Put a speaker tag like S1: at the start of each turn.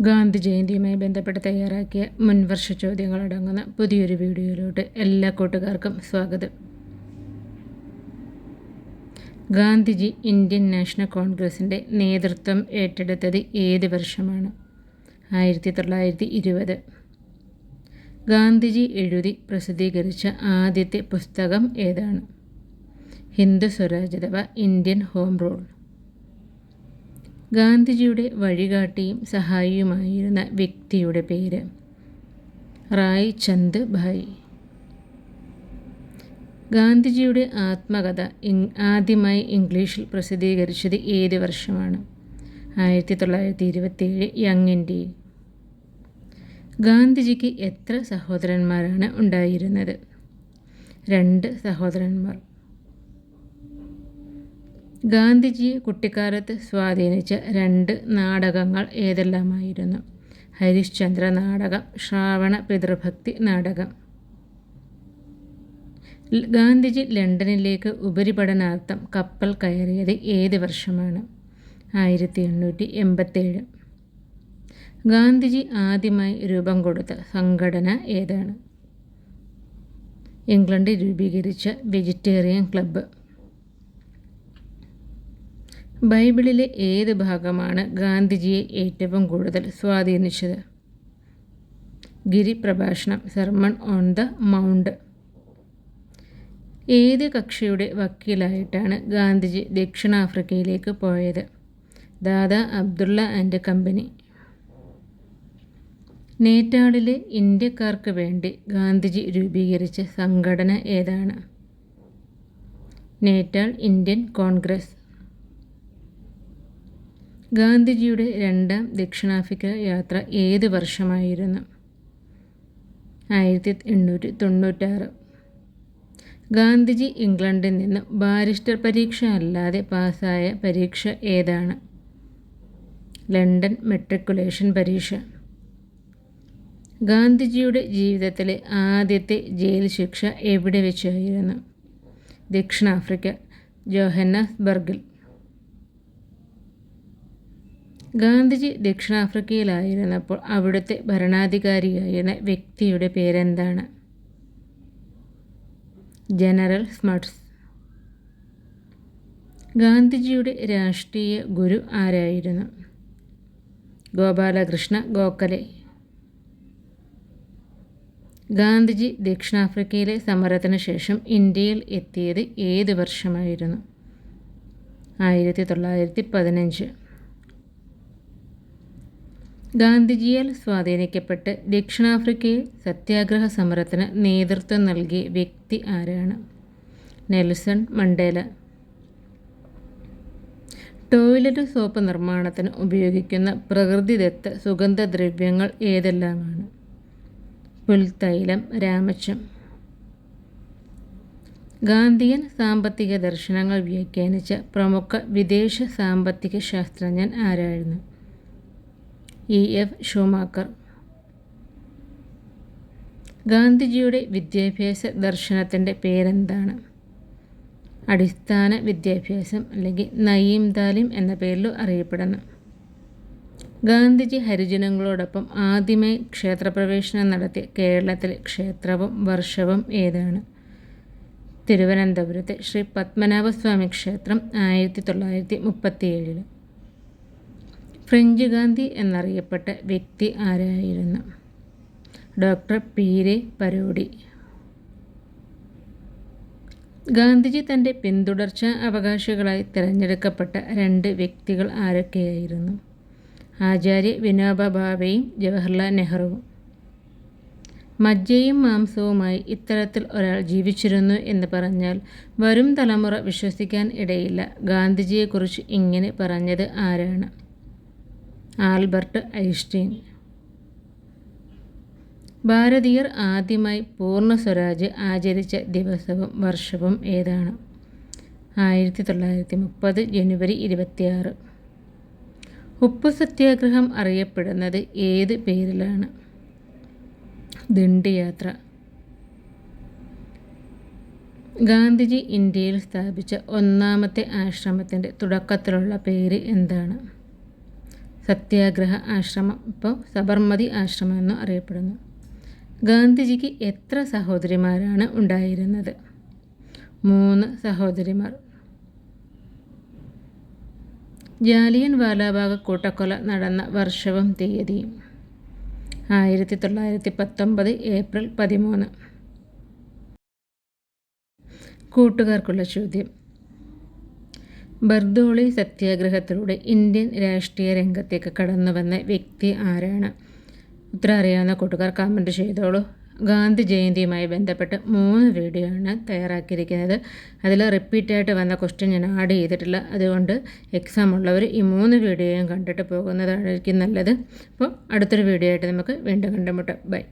S1: ഗാന്ധി ജയന്തിയുമായി ബന്ധപ്പെട്ട് തയ്യാറാക്കിയ മുൻവർഷ ചോദ്യങ്ങളടങ്ങുന്ന പുതിയൊരു വീഡിയോയിലോട്ട് എല്ലാ കൂട്ടുകാർക്കും സ്വാഗതം. ഗാന്ധിജി ഇന്ത്യൻ നാഷണൽ കോൺഗ്രസിന്റെ നേതൃത്വം ഏറ്റെടുത്തത് ഏത് വർഷമാണ്? ആയിരത്തി തൊള്ളായിരത്തി ഇരുപത്. ഗാന്ധിജി എഴുതി പ്രസിദ്ധീകരിച്ച ആദ്യത്തെ പുസ്തകം ഏതാണ്? ഹിന്ദു സ്വരാജ് അഥവാ ഇന്ത്യൻ ഹോം റൂൾ. ഗാന്ധിജിയുടെ വഴികാട്ടിയും സഹായിയുമായിരുന്ന വ്യക്തിയുടെ പേര് റായ് ചന്ദ് ഭായ്. ഗാന്ധിജിയുടെ ആത്മകഥ ആദ്യമായി ഇംഗ്ലീഷിൽ പ്രസിദ്ധീകരിച്ചത് ഏത് വർഷമാണ്? ആയിരത്തി തൊള്ളായിരത്തി ഇരുപത്തിയേഴ് യങ് ഇന്ത്യയിൽ. ഗാന്ധിജിക്ക് എത്ര സഹോദരന്മാരാണ് ഉണ്ടായിരുന്നത്? രണ്ട് സഹോദരന്മാർ. ഗാന്ധിജിയെ കുട്ടിക്കാലത്ത് സ്വാധീനിച്ച രണ്ട് നാടകങ്ങൾ ഏതെല്ലാമായിരുന്നു? ഹരിശ്ചന്ദ്ര നാടകം ശ്രാവണ പിതൃഭക്തി നാടകം. ഗാന്ധിജി ലണ്ടനിലേക്ക് ഉപരിപഠനാർത്ഥം കപ്പൽ കയറിയത് ഏത് വർഷമാണ്? ആയിരത്തി എണ്ണൂറ്റി എൺപത്തേഴ് ഗാന്ധിജി ആദ്യമായി രൂപം കൊടുത്ത സംഘടന ഏതാണ്? ഇംഗ്ലണ്ടിൽ രൂപീകരിച്ച വെജിറ്റേറിയൻ ക്ലബ്ബ്. ബൈബിളിലെ ഏത് ഭാഗമാണ് ഗാന്ധിജിയെ ഏറ്റവും കൂടുതൽ സ്വാധീനിച്ചത്? ഗിരി പ്രഭാഷണം സെർമൺ ഓൺ ദ മൗണ്ട്. ഏത് കക്ഷിയുടെ വക്കീലായിട്ടാണ് ഗാന്ധിജി ദക്ഷിണാഫ്രിക്കയിലേക്ക് പോയത്? Dada Abdulla and company. നേറ്റാളിലെ ഇന്ത്യക്കാർക്ക് വേണ്ടി ഗാന്ധിജി രൂപീകരിച്ച സംഘടന ഏതാണ്? Natal Indian Congress. ഗാന്ധിജിയുടെ രണ്ടാം ദക്ഷിണാഫ്രിക്ക യാത്ര ഏത് വർഷമായിരുന്നു? ആയിരത്തി എണ്ണൂറ്റി തൊണ്ണൂറ്റാറ്. ഗാന്ധിജി ഇംഗ്ലണ്ടിൽ നിന്ന് ബാരിസ്റ്റർ പരീക്ഷ അല്ലാതെ പാസ്സായ പരീക്ഷ ഏതാണ്? ലണ്ടൻ മെട്രിക്കുലേഷൻ പരീക്ഷ. ഗാന്ധിജിയുടെ ജീവിതത്തിലെ ആദ്യത്തെ ജയിൽ ശിക്ഷ എവിടെ വെച്ചായിരുന്നു? ദക്ഷിണാഫ്രിക്ക ജോഹന്നസ്ബർഗിൽ. ഗാന്ധിജി ദക്ഷിണാഫ്രിക്കയിലായിരുന്നപ്പോൾ അവിടുത്തെ ഭരണാധികാരിയായിരുന്ന വ്യക്തിയുടെ പേരെന്താണ്? General Smuts. ഗാന്ധിജിയുടെ രാഷ്ട്രീയ ഗുരു ആരായിരുന്നു? ഗോപാലകൃഷ്ണ ഗോഖലെ. ഗാന്ധിജി ദക്ഷിണാഫ്രിക്കയിലെ സമരത്തിന് ശേഷം ഇന്ത്യയിൽ എത്തിയത് ഏത് വർഷമായിരുന്നു? ആയിരത്തി തൊള്ളായിരത്തി പതിനഞ്ച്. ഗാന്ധിജിയാൽ സ്വാധീനിക്കപ്പെട്ട് ദക്ഷിണാഫ്രിക്കയിൽ സത്യാഗ്രഹ സമരത്തിന് നേതൃത്വം നൽകിയ വ്യക്തി ആരാണ്? Nelson Mandela. ടോയ്ലറ്റ് സോപ്പ് നിർമ്മാണത്തിന് ഉപയോഗിക്കുന്ന പ്രകൃതിദത്ത സുഗന്ധദ്രവ്യങ്ങൾ ഏതെല്ലാമാണ്? പുൽത്തൈലം രാമച്ചം. ഗാന്ധിയൻ സാമ്പത്തിക ദർശനങ്ങൾ വ്യാഖ്യാനിച്ച പ്രമുഖ വിദേശ സാമ്പത്തിക ശാസ്ത്രജ്ഞൻ ആരായിരുന്നു? E F Schumacher. ഗാന്ധിജിയുടെ വിദ്യാഭ്യാസ ദർശനത്തിന്റെ പേരെന്താണ്? അടിസ്ഥാന വിദ്യാഭ്യാസം അല്ലെങ്കിൽ നയീം താലിം എന്ന പേരിലും അറിയപ്പെടുന്നു. ഗാന്ധിജി ഹരിജനങ്ങളോടൊപ്പം ആദ്യമായി ക്ഷേത്രപ്രവേശനം നടത്തിയ കേരളത്തിലെ ക്ഷേത്രവും വർഷവും ഏതാണ്? തിരുവനന്തപുരത്തെ ശ്രീ പത്മനാഭസ്വാമി ക്ഷേത്രം ആയിരത്തി തൊള്ളായിരത്തി മുപ്പത്തിയേഴിൽ ഫ്രഞ്ച് ഗാന്ധി എന്നറിയപ്പെട്ട വ്യക്തി ആരായിരുന്നു? ഡോക്ടർ പീരെ പരോടി. ഗാന്ധിജി തന്റെ പിന്തുടർച്ച അവകാശികളായി തിരഞ്ഞെടുക്കപ്പെട്ട രണ്ട് വ്യക്തികൾ ആരൊക്കെയായിരുന്നു? ആചാര്യ വിനോബ ഭാവെയും ജവഹർലാൽ നെഹ്റുവും. മജ്ജയും മാംസവുമായി ഇത്തരത്തിൽ ഒരാൾ ജീവിച്ചിരുന്നു എന്ന് പറഞ്ഞാൽ വരും തലമുറ വിശ്വസിക്കാൻ ഇടയില്ല. ഗാന്ധിജിയെക്കുറിച്ച് ഇങ്ങനെ പറഞ്ഞത് ആരാണ്? Albert Einstein. ഭാരതീയർ ആദ്യമായി പൂർണ സ്വരാജ് ആചരിച്ച ദിവസവും വർഷവും ഏതാണ്? ആയിരത്തി തൊള്ളായിരത്തി മുപ്പത് ജനുവരി ഇരുപത്തിയാറ്. ഉപ്പ് സത്യാഗ്രഹം അറിയപ്പെടുന്നത് ഏത് പേരിലാണ്? ദണ്ഡിയാത്ര. ഗാന്ധിജി ഇന്ത്യയിൽ സ്ഥാപിച്ച ഒന്നാമത്തെ ആശ്രമത്തിന്റെ തുടക്കത്തിലുള്ള പേര് എന്താണ്? സത്യാഗ്രഹ ആശ്രമം ഇപ്പോൾ സബർമതി ആശ്രമം എന്നും അറിയപ്പെടുന്നു. ഗാന്ധിജിക്ക് എത്ര സഹോദരിമാരാണ് ഉണ്ടായിരുന്നത്? മൂന്ന് സഹോദരിമാർ. ജാലിയൻ വാലാബാഗ് കൂട്ടക്കൊല നടന്ന വർഷവും തീയതിയും. ആയിരത്തി തൊള്ളായിരത്തി പത്തൊമ്പത് ഏപ്രിൽ പതിമൂന്ന്. കൂട്ടുകാർക്കുള്ള ചോദ്യം. ബർദോളി സത്യാഗ്രഹത്തിലൂടെ ഇന്ത്യൻ രാഷ്ട്രീയ രംഗത്തേക്ക് കടന്നു വന്ന വ്യക്തി ആരാണ്? ഉത്തരം അറിയാവുന്ന കൂട്ടുകാർ കമന്റ് ചെയ്തോളൂ. ഗാന്ധി ജയന്തിയുമായി ബന്ധപ്പെട്ട് മൂന്ന് വീഡിയോ ആണ് തയ്യാറാക്കിയിരിക്കുന്നത്. അതിൽ റിപ്പീറ്റായിട്ട് വന്ന ക്വസ്റ്റ്യൻ ഞാൻ ആഡ് ചെയ്തിട്ടില്ല. അതുകൊണ്ട് എക്സാം ഉള്ളവർ ഈ മൂന്ന് വീഡിയോയും കണ്ടിട്ട് പോകുന്നതായിരിക്കും നല്ലത്. അപ്പോൾ അടുത്തൊരു വീഡിയോ ആയിട്ട് നമുക്ക് വീണ്ടും കണ്ടുമുട്ടാം. ബൈ